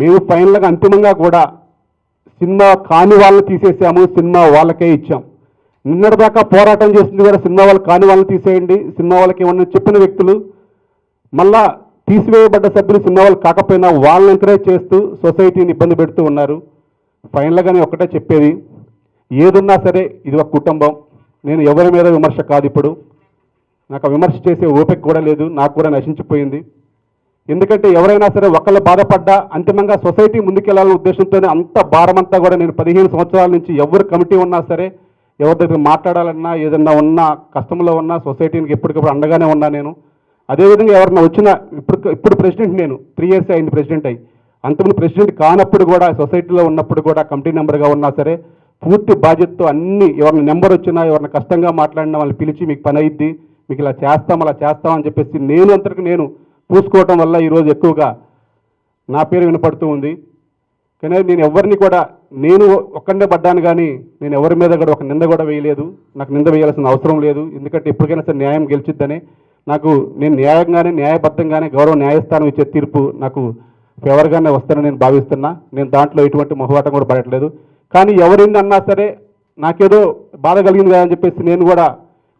మేము ఫైనల్గా అంతిమంగా కూడా సినిమా కాని వాళ్ళని తీసేసాము సినిమా వాళ్ళకే ఇచ్చాం. నిన్నటిదాకా పోరాటం చేసింది కూడా సినిమా వాళ్ళు కాని వాళ్ళని తీసేయండి సినిమా వాళ్ళకి ఏమన్నా చెప్పిన వ్యక్తులు మళ్ళా తీసివేయబడ్డ సభ్యులు సినిమా వాళ్ళు కాకపోయినా వాళ్ళని ఎంకరేజ్ చేస్తూ సొసైటీని ఇబ్బంది పెడుతూ ఉన్నారు. ఫైనల్గా నేను ఒకటే చెప్పేది ఏదున్నా సరే ఇది ఒక కుటుంబం. నేను ఎవరి మీద విమర్శ కాదు ఇప్పుడు. నాకు విమర్శ చేసే ఓపిక కూడా లేదు నాకు కూడా నశించిపోయింది. ఎందుకంటే ఎవరైనా సరే ఒకళ్ళు బాధపడ్డా అంతిమంగా సొసైటీ ముందుకెళ్ళాలనే ఉద్దేశంతోనే అంత భారమంతా కూడా నేను పదిహేను సంవత్సరాల నుంచి ఎవరు కమిటీ ఉన్నా సరే ఎవరి దగ్గర మాట్లాడాలన్నా ఏదన్నా ఉన్నా కష్టంలో ఉన్నా సొసైటీకి ఎప్పటికప్పుడు అండగానే ఉన్నా నేను. అదేవిధంగా ఎవరన్నా వచ్చిన ఇప్పుడు ఇప్పుడు ప్రెసిడెంట్ నేను త్రీ ఇయర్స్ అయింది ప్రెసిడెంట్ అయ్యి అంతకుముందు ప్రెసిడెంట్ కానప్పుడు కూడా సొసైటీలో ఉన్నప్పుడు కూడా కమిటీ నెంబర్గా ఉన్నా సరే పూర్తి బాధ్యతతో అన్ని ఎవరిని నెంబర్ వచ్చినా ఎవరిని కష్టంగా మాట్లాడినా వాళ్ళని పిలిచి మీకు పని అయిద్ది మీకు ఇలా చేస్తాం అలా చేస్తాం అని చెప్పేసి నేను అంతటికి నేను పూసుకోవటం వల్ల ఈరోజు ఎక్కువగా నా పేరు వినపడుతూ ఉంది. కానీ నేను ఎవరిని కూడా నేను ఒక్కడే పడ్డాను కానీ నేను ఎవరి మీద కూడా ఒక నింద కూడా వేయలేదు. నాకు నింద వేయాల్సిన అవసరం లేదు. ఎందుకంటే ఎప్పటికైనా సరే న్యాయం గెలిచిద్దని. నాకు నేను న్యాయంగానే న్యాయబద్ధంగానే గౌరవ న్యాయస్థానం ఇచ్చే తీర్పు నాకు ఫేవర్గానే వస్తానని నేను భావిస్తున్నా. నేను దాంట్లో ఎటువంటి మొహవాటం కూడా పడట్లేదు. కానీ ఎవరిని అన్నా సరే నాకేదో బాధ కలిగింది కదా అని చెప్పేసి నేను కూడా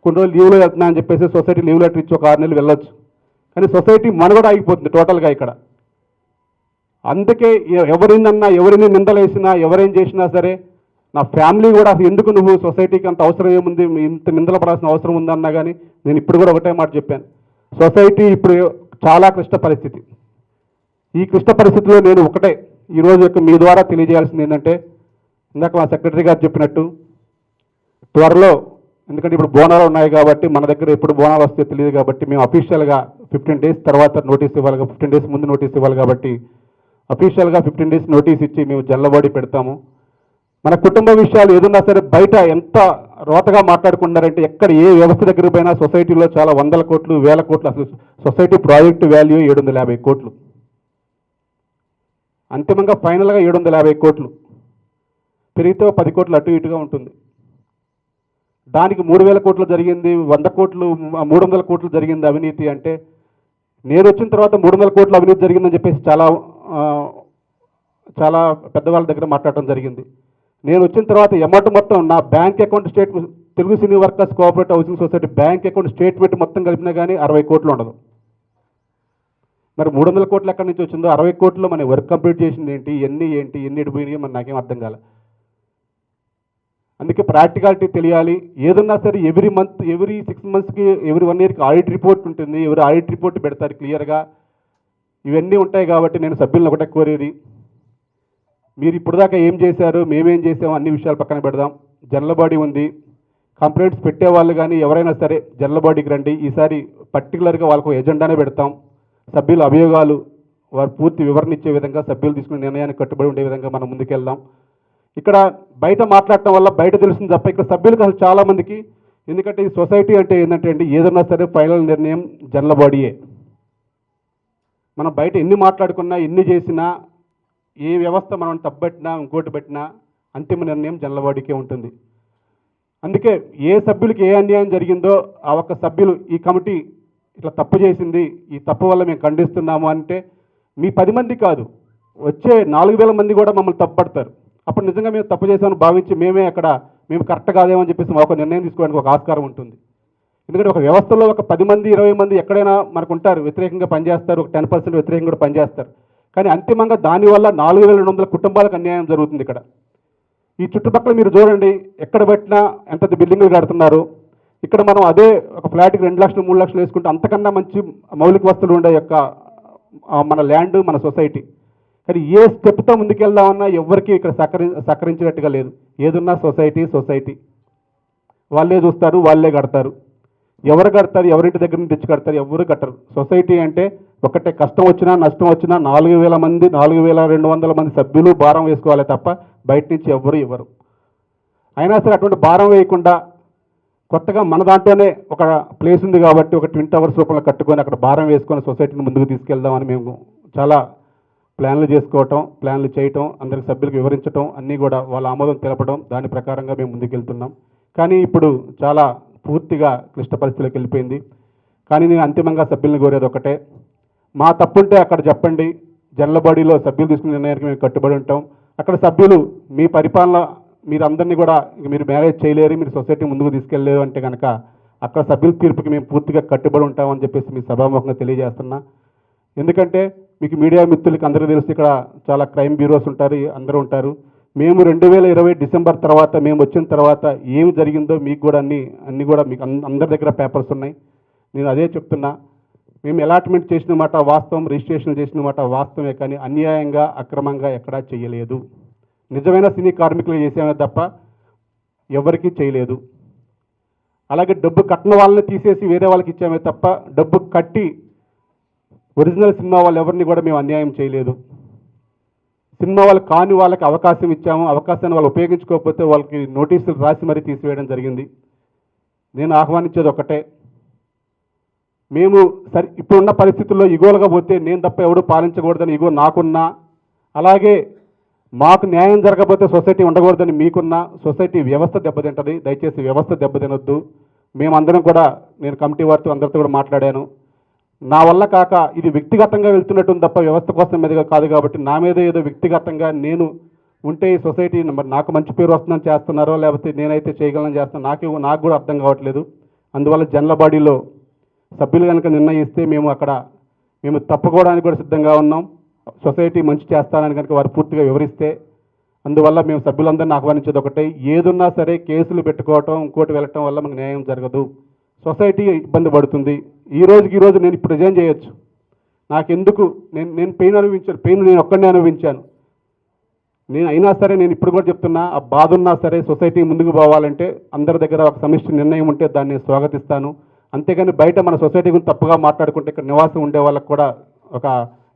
కొన్ని రోజులు లీవ్లో వెళ్తున్నా అని చెప్పేసి సొసైటీ లీవ్ లెటర్ ఇచ్చి ఒక ఆరు నెలలు వెళ్ళొచ్చు. కానీ సొసైటీ మనుగడ ఆగిపోతుంది టోటల్గా ఇక్కడ. అందుకే ఎవరిందన్నా ఎవరినన్నా ఎవరిని నిందలేసినా ఎవరేం చేసినా సరే నా ఫ్యామిలీ కూడా అసలు ఎందుకు నువ్వు సొసైటీకి అంత అవసరం ఏముంది? ఇంత నిందలు పడాల్సిన అవసరం ఉందన్నా కానీ నేను ఇప్పుడు కూడా ఒకటే మాట చెప్పాను. సొసైటీ ఇప్పుడు చాలా క్లిష్ట పరిస్థితి. ఈ క్లిష్ట పరిస్థితిలో నేను ఒకటే ఈరోజు యొక్క మీ ద్వారా తెలియజేయాల్సింది ఏంటంటే ఇందాక మా సెక్రటరీ గారు చెప్పినట్టు త్వరలో ఎందుకంటే ఇప్పుడు బోనాలు ఉన్నాయి కాబట్టి మన దగ్గర ఎప్పుడు బోనాలు వస్తే తెలియదు కాబట్టి మేము అఫీషియల్గా ఫిఫ్టీన్ డేస్ తర్వాత నోటీస్ ఇవ్వాలి ఫిఫ్టీన్ డేస్ ముందు నోటీస్ ఇవ్వాలి కాబట్టి అఫీషియల్గా ఫిఫ్టీన్ డేస్ నోటీస్ ఇచ్చి మేము జల్లబడి పెడతాము. మన కుటుంబ విషయాలు ఏదన్నా సరే బయట ఎంత రోతగా మాట్లాడుకున్నారంటే ఎక్కడ ఏ వ్యవస్థ దగ్గర పోయినా సొసైటీలో చాలా వందల కోట్లు వేల కోట్లు అసలు సొసైటీ ప్రాజెక్టు వాల్యూ ఏడు వందల యాభై కోట్లు. అంతిమంగా ఫైనల్గా ఏడు వందల యాభై కోట్లు. పెరిగితే పది కోట్లు అటు ఇటుగా ఉంటుంది. దానికి మూడు వేల కోట్లు జరిగింది వంద కోట్లు మూడు వందల కోట్లు జరిగింది అవినీతి అంటే నేను వచ్చిన తర్వాత మూడు వందల కోట్లు అవినీతి జరిగిందని చెప్పేసి చాలా చాలా పెద్దవాళ్ళ దగ్గర మాట్లాడటం జరిగింది. నేను వచ్చిన తర్వాత ఎమౌంట్ మొత్తం నా bank account state Telugu cine workers cooperative housing society bank account statement మొత్తం కలిపినా కానీ అరవై కోట్లు ఉండదు. మరి మూడు వందల కోట్లు ఎక్కడి నుంచి వచ్చిందో అరవై కోట్లు మన వర్క్ కంప్లీట్ చేసింది ఏంటి ఎన్ని ఏంటి ఎన్ని ఎడిపోయినాయో మరి నాకేం అర్థం కాలేదు అందుకే ప్రాక్టికాలిటీ తెలియాలి. ఏదన్నా సరే ఎవ్రీ మంత్ ఎవ్రీ సిక్స్ మంత్స్కి ఎవ్రీ వన్ ఇయర్కి ఆడిట్ రిపోర్ట్ ఉంటుంది. ఎవరి ఆడిట్ రిపోర్ట్ పెడతారు క్లియర్గా. ఇవన్నీ ఉంటాయి కాబట్టి నేను సభ్యులను ఒకటే కోరేది. మీరు ఇప్పుడు దాకా ఏం చేశారు మేమేం చేసాము అన్ని విషయాలు పక్కన పెడదాం. జనరల్ బాడీ ఉంది. కంప్లైంట్స్ పెట్టేవాళ్ళు కానీ ఎవరైనా సరే జనరల్ బాడీకి రండి. ఈసారి పర్టికులర్గా వాళ్ళకు ఎజెండానే పెడతాం. సభ్యుల అభియోగాలు వారు పూర్తి వివరణ ఇచ్చే విధంగా సభ్యులు తీసుకునే నిర్ణయానికి కట్టుబడి ఉండే విధంగా మనం ముందుకెళ్దాం. ఇక్కడ బయట మాట్లాడటం వల్ల బయట తెలుస్తుంది తప్ప ఇక్కడ సభ్యులకు అసలు చాలామందికి. ఎందుకంటే ఈ సొసైటీ అంటే ఏంటంటే అండి ఏదన్నా సరే ఫైనల్ నిర్ణయం జనల బాడీయే. మనం బయట ఎన్ని మాట్లాడుకున్నా ఎన్ని చేసినా ఏ వ్యవస్థ మనం తప్పబెట్టినా ఇంకోటి పెట్టినా అంతిమ నిర్ణయం జనల బాడీకే ఉంటుంది. అందుకే ఏ సభ్యులకి ఏ అన్యాయం జరిగిందో ఆ ఒక్క సభ్యులు ఈ కమిటీ ఇట్లా తప్పు చేసింది ఈ తప్పు వల్ల మేము ఖండిస్తున్నాము అంటే మీ పది మంది కాదు వచ్చే నాలుగు వేల మంది కూడా మమ్మల్ని తప్పుపడతారు అప్పుడు నిజంగా మేము తప్పు చేసామని భావించి మేమే అక్కడ మేము కరెక్ట్ కాదేమో అని చెప్పేసి ఒక నిర్ణయం తీసుకోవడానికి ఒక ఆస్కారం ఉంటుంది. ఎందుకంటే ఒక వ్యవస్థలో ఒక పది మంది ఇరవై మంది ఎక్కడైనా మనకు ఉంటారు వ్యతిరేకంగా పనిచేస్తారు ఒక టెన్ పర్సెంట్ వ్యతిరేకంగా కూడా పనిచేస్తారు. కానీ అంతిమంగా దానివల్ల నాలుగు వేల రెండు వందల కుటుంబాలకు అన్యాయం జరుగుతుంది ఇక్కడ. ఈ చుట్టుపక్కల మీరు చూడండి ఎక్కడ పెట్టినా ఎంత బిల్డింగ్లు కడుతున్నారు. ఇక్కడ మనం అదే ఒక ఫ్లాట్కి రెండు లక్షలు మూడు లక్షలు వేసుకుంటే అంతకన్నా మంచి మౌలిక వస్తువులు ఉండే యొక్క మన ల్యాండ్ మన సొసైటీ. కానీ ఏ స్టెప్తో ముందుకెళ్దామన్నా ఎవరికి ఇక్కడ సహకరి సహకరించినట్టుగా లేదు. ఏదున్నా సొసైటీ సొసైటీ. వాళ్ళే చూస్తారు వాళ్ళే కడతారు. ఎవరు కడతారు ఎవరింటి దగ్గర నుంచి తెచ్చి కడతారు ఎవరు కట్టరు. సొసైటీ అంటే ఒకటే కష్టం వచ్చినా నష్టం వచ్చినా నాలుగు వేల మంది నాలుగు వేల రెండు వందల మంది సభ్యులు భారం వేసుకోవాలి తప్ప బయట నుంచి ఎవ్వరు ఇవ్వరు. అయినా సరే అటువంటి భారం వేయకుండా కొత్తగా మన దాంట్లోనే ఒక ప్లేస్ ఉంది కాబట్టి ఒక ట్విన్ టవర్స్ రూపంలో కట్టుకొని అక్కడ భారం వేసుకొని సొసైటీని ముందుకు తీసుకెళ్దామని మేము చాలా ప్లాన్లు చేసుకోవటం ప్లాన్లు చేయటం అందరికి సభ్యులకు వివరించటం అన్నీ కూడా వాళ్ళ ఆమోదం తెలపడం దాని ప్రకారంగా మేము ముందుకెళ్తున్నాం. కానీ ఇప్పుడు చాలా పూర్తిగా క్లిష్ట పరిస్థితులకు వెళ్ళిపోయింది. కానీ నేను అంతిమంగా సభ్యులను కోరేది ఒకటే. మా తప్పుంటే అక్కడ చెప్పండి. జనలబడిలో సభ్యులు తీసుకున్న నిర్ణయానికి మేము కట్టుబడి ఉంటాం. అక్కడ సభ్యులు మీ పరిపాలన మీరు అందరినీ కూడా మీరు మ్యారేజ్ చేయలేరు మీరు సొసైటీ ముందుకు తీసుకెళ్ళలేరు అంటే కనుక అక్కడ సభ్యుల తీర్పుకి మేము పూర్తిగా కట్టుబడి ఉంటామని చెప్పేసి మీ సభాముఖంగా తెలియజేస్తున్నా. ఎందుకంటే మీకు మీడియా మిత్రులకి అందరికీ తెలుసు ఇక్కడ చాలా క్రైమ్ బ్యూరోస్ ఉంటారు అందరూ ఉంటారు. మేము రెండు వేల ఇరవై డిసెంబర్ తర్వాత మేము వచ్చిన తర్వాత ఏమి జరిగిందో మీకు కూడా అన్ని అన్నీ కూడా మీకు అందరి దగ్గర పేపర్స్ ఉన్నాయి. నేను అదే చెప్తున్నా. మేము అలాట్మెంట్ చేసిన మాట వాస్తవం రిజిస్ట్రేషన్ చేసిన మాట వాస్తవమే కానీ అన్యాయంగా అక్రమంగా ఎక్కడా చేయలేదు. నిజమైన సినీ కార్మికులు చేసామే తప్ప ఎవరికీ చేయలేదు. అలాగే డబ్బు కట్టిన వాళ్ళని తీసేసి వేరే వాళ్ళకి ఇచ్చామే తప్ప డబ్బు కట్టి ఒరిజినల్ సినిమా వాళ్ళు ఎవరిని కూడా మేము అన్యాయం చేయలేదు. సినిమా వాళ్ళకి కాని వాళ్ళకి అవకాశం ఇచ్చాము. అవకాశాన్ని వాళ్ళు ఉపయోగించుకోకపోతే వాళ్ళకి నోటీసులు రాసి మరీ తీసివేయడం జరిగింది. నేను ఆహ్వానించేది ఒకటే. మేము సరి ఇప్పుడున్న పరిస్థితుల్లో ఇగోలుగా పోతే నేను తప్ప ఎవడు పాలించకూడదని ఇగో నాకున్నా. అలాగే మాకు న్యాయం జరగకపోతే సొసైటీ ఉండకూడదని మీకున్నా. సొసైటీ వ్యవస్థ దెబ్బతింటది. దయచేసి వ్యవస్థ దెబ్బతినొద్దు. మేమందరం కూడా నేను కమిటీ వారితో అందరితో కూడా మాట్లాడాను. నా వల్ల కాక ఇది వ్యక్తిగతంగా వెళ్తున్నట్టుంది తప్ప వ్యవస్థ కోసం మీదుగా కాదు కాబట్టి నా మీద ఏదో వ్యక్తిగతంగా నేను ఉంటే ఈ సొసైటీ మరి నాకు మంచి పేరు వస్తుందని చేస్తున్నారో లేకపోతే నేనైతే చేయగలను చేస్తాను నాకు నాకు కూడా అర్థం కావట్లేదు. అందువల్ల జనల బాడీలో సభ్యులు కనుక నిర్ణయిస్తే మేము అక్కడ మేము తప్పుకోవడానికి కూడా సిద్ధంగా ఉన్నాం. సొసైటీ మంచి చేస్తానని కనుక వారు పూర్తిగా వివరిస్తే అందువల్ల మేము సభ్యులందరినీ ఆహ్వానించేది ఒకటే. ఏదున్నా సరే కేసులు పెట్టుకోవటం ఇంకోటి వెళ్ళటం వల్ల మనకు న్యాయం జరగదు. సొసైటీ ఇబ్బంది పడుతుంది. ఈ రోజుకి ఈరోజు నేను ఇప్పుడు రిజైన్ చేయొచ్చు. నాకెందుకు? నేను నేను పెయిన్ అనుభవించాను. పెయిన్ నేను ఒక్కడినే అనుభవించాను. నేను అయినా సరే నేను ఇప్పుడు కూడా చెప్తున్నా ఆ బాధ ఉన్నా సరే సొసైటీ ముందుకు పోవాలంటే అందరి దగ్గర ఒక సమిష్టి నిర్ణయం ఉంటే దాన్ని స్వాగతిస్తాను. అంతేగాని బయట మన సొసైటీ గురించి తప్పుగా మాట్లాడుకుంటే ఇక్కడ నివాసం ఉండే వాళ్ళకి కూడా ఒక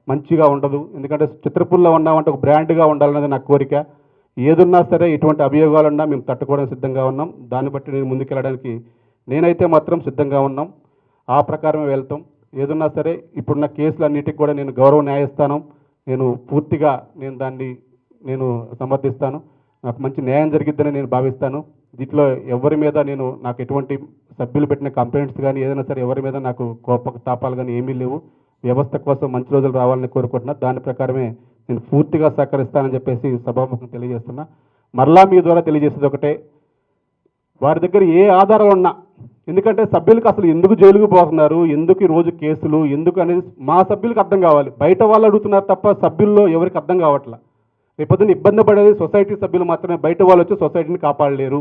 మంచిగా ఉండదు. ఎందుకంటే చిత్రపుల్లో ఉన్నామంటే ఒక బ్రాండ్గా ఉండాలన్నది నా కోరిక. ఏదున్నా సరే ఇటువంటి అభియోగాలున్నా మేము తట్టుకోవడానికి సిద్ధంగా ఉన్నాం. దాన్ని బట్టి నేను ముందుకెళ్ళడానికి నేనైతే మాత్రం సిద్ధంగా ఉన్నాం. ఆ ప్రకారమే వెళ్తాం. ఏదన్నా సరే ఇప్పుడున్న కేసులన్నిటికి కూడా నేను గౌరవ న్యాయస్థానం నేను పూర్తిగా నేను దాన్ని నేను సమర్థిస్తాను. నాకు మంచి న్యాయం జరిగిద్దని నేను భావిస్తాను. దీంట్లో ఎవరి మీద నేను నాకు ఎటువంటి సభ్యులు పెట్టిన కంప్లైంట్స్ కానీ ఏదైనా సరే ఎవరి మీద నాకు కోప తాపాలు కానీ ఏమీ లేవు. వ్యవస్థ కోసం మంచి రోజులు రావాలని కోరుకుంటున్నా. దాని ప్రకారమే నేను పూర్తిగా సహకరిస్తానని చెప్పేసి సభాముఖం తెలియజేస్తున్నా. మరలా మీ ద్వారా తెలియజేసేది ఒకటే వారి దగ్గర ఏ ఆధారం ఉన్నా ఎందుకంటే సభ్యులకు అసలు ఎందుకు జైలుకు పోతున్నారు ఎందుకు ఈరోజు రోజు కేసులు ఎందుకు అనేది మా సభ్యులకు అర్థం కావాలి. బయట వాళ్ళు అడుగుతున్నారు తప్ప సభ్యుల్లో ఎవరికి అర్థం కావట్లా. రేపొద్దున ఇబ్బంది పడేది సొసైటీ సభ్యులు మాత్రమే. బయట వాళ్ళు వచ్చి సొసైటీని కాపాడలేరు.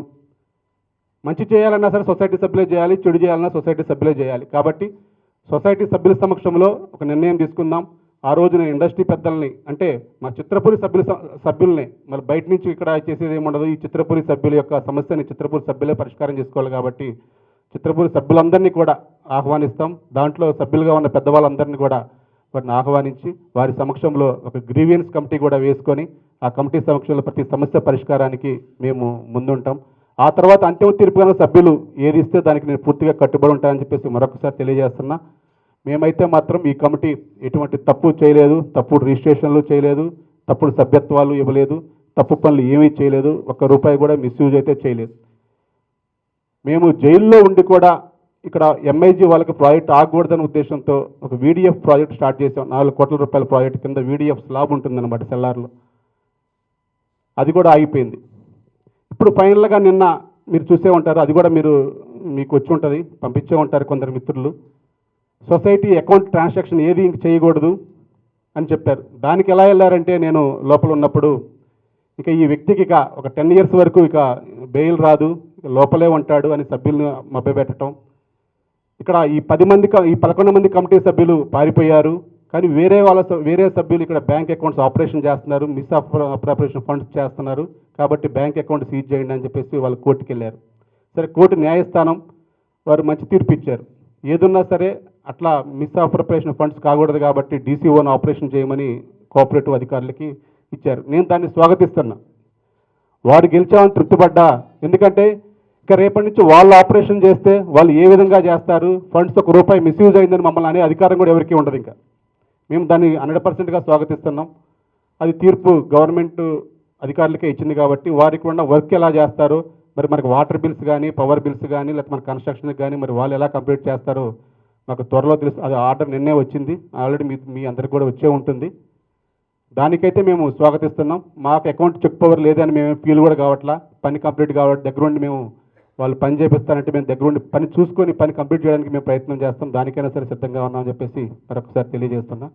మంచి చేయాలన్నా సరే సొసైటీ సభ్యులే చేయాలి చెడు చేయాలన్నా సొసైటీ సభ్యులే చేయాలి. కాబట్టి సొసైటీ సభ్యుల సమక్షంలో ఒక నిర్ణయం తీసుకుందాం. ఆ రోజు నేను ఇండస్ట్రీ పెద్దల్ని అంటే మా చిత్రపురి సభ్యుల సభ్యుల్ని మరి బయట నుంచి ఇక్కడ చేసేది ఏముండదు ఈ చిత్రపురి సభ్యుల యొక్క సమస్యని చిత్రపురి సభ్యులే పరిష్కారం చేసుకోవాలి కాబట్టి చిత్రపురి సభ్యులందరినీ కూడా ఆహ్వానిస్తాం. దాంట్లో సభ్యులుగా ఉన్న పెద్దవాళ్ళందరినీ కూడా వారిని ఆహ్వానించి వారి సమక్షంలో ఒక గ్రీవియన్స్ కమిటీ కూడా వేసుకొని ఆ కమిటీ సమక్షంలో ప్రతి సమస్య పరిష్కారానికి మేము ముందుంటాం. ఆ తర్వాత అంతిమ తీర్పుగా సభ్యులు ఏది ఇస్తే దానికి నేను పూర్తిగా కట్టుబడి ఉంటానని చెప్పేసి మరొకసారి తెలియజేస్తున్నా. మేమైతే మాత్రం ఈ కమిటీ ఎటువంటి తప్పు చేయలేదు తప్పుడు రిజిస్ట్రేషన్లు చేయలేదు తప్పుడు సభ్యత్వాలు ఇవ్వలేదు తప్పు పనులు ఏమీ చేయలేదు ఒక్క రూపాయి కూడా మిస్యూజ్ అయితే చేయలేదు. మేము జైల్లో ఉండి కూడా ఇక్కడ ఎంఐజీ వాళ్ళకి ప్రాజెక్ట్ ఆగకూడదనే ఉద్దేశంతో ఒక వీడిఎఫ్ ప్రాజెక్ట్ స్టార్ట్ చేసాం నాలుగు కోట్ల రూపాయల ప్రాజెక్ట్ కింద వీడిఎఫ్ స్లాబ్ ఉంటుందన్నమాట సెల్లార్లో. అది కూడా ఆగిపోయింది. ఇప్పుడు ఫైనల్గా నిన్న మీరు చూసే ఉంటారు అది కూడా మీరు మీకు వచ్చి ఉంటుంది పంపించే ఉంటారు కొందరు మిత్రులు. సొసైటీ అకౌంట్ ట్రాన్సాక్షన్ ఏది ఇంక చేయకూడదు అని చెప్పారు. దానికి ఎలా వెళ్ళారంటే నేను లోపల ఉన్నప్పుడు ఇక ఈ వ్యక్తికి ఇక ఒక టెన్ ఇయర్స్ వరకు ఇక బెయిల్ రాదు లోపలే ఉంటాడు అని సభ్యులను మభ్యపెట్టడం. ఇక్కడ ఈ పది మంది ఈ పదకొండు మంది కమిటీ సభ్యులు పారిపోయారు. కానీ వేరే వాళ్ళ స- వేరే సభ్యులు ఇక్కడ బ్యాంక్ అకౌంట్స్ ఆపరేషన్ చేస్తున్నారు మిస్ అప్రాపరేషన్ ఫండ్స్ చేస్తున్నారు. కాబట్టి బ్యాంక్ అకౌంట్ సీజ్ చేయండి అని చెప్పేసి వాళ్ళు కోర్టుకి వెళ్ళారు సరే కోర్టు న్యాయస్థానం వారు మంచి తీర్పు ఇచ్చారు. ఏదున్నా సరే అట్లా మిస్ అప్రపరేషన్ ఫండ్స్ కాకూడదు కాబట్టి డీసీఓను ఆపరేషన్ చేయమని కోఆపరేటివ్ అధికారులకి ఇచ్చారు. నేను దాన్ని స్వాగతిస్తున్నా. వారు గెలిచామని తృప్తిపడ్డా? ఎందుకంటే ఇక రేపటి నుంచి వాళ్ళు ఆపరేషన్ చేస్తే వాళ్ళు ఏ విధంగా చేస్తారు? ఫండ్స్ ఒక రూపాయి మిస్యూజ్ అయిందని మమ్మల్ని అనే అధికారం కూడా ఎవరికీ ఉండదు ఇంకా. మేము దాన్ని హండ్రెడ్ పర్సెంట్గా స్వాగతిస్తున్నాం. అది తీర్పు గవర్నమెంట్ అధికారులకే ఇచ్చింది కాబట్టి వారికి ఉన్న వర్క్ ఎలా చేస్తారు? మరి మనకి వాటర్ బిల్స్ కానీ పవర్ బిల్స్ కానీ లేకపోతే మన కన్స్ట్రక్షన్కి కానీ మరి వాళ్ళు ఎలా కంప్లీట్ చేస్తారో? మాకు త్వరలో తెలుసు అది ఆర్డర్ నిన్నే వచ్చింది ఆల్రెడీ మీ మీ అందరికి కూడా వచ్చే ఉంటుంది. దానికైతే మేము స్వాగతిస్తున్నాం. మాకు అకౌంట్ చెక్ పవర్ లేదని మేము ఫీల్ కూడా కావట్లా. పని కంప్లీట్ కావట్ దగ్గరుండి మేము వాళ్ళు పని చేపిస్తానంటే మేము దగ్గరుండి పని చూసుకొని పని కంప్లీట్ చేయడానికి మేము ప్రయత్నం చేస్తాం. దానికైనా సరే సిద్ధంగా ఉన్నామని చెప్పేసి మరొకసారి తెలియజేస్తున్నాం.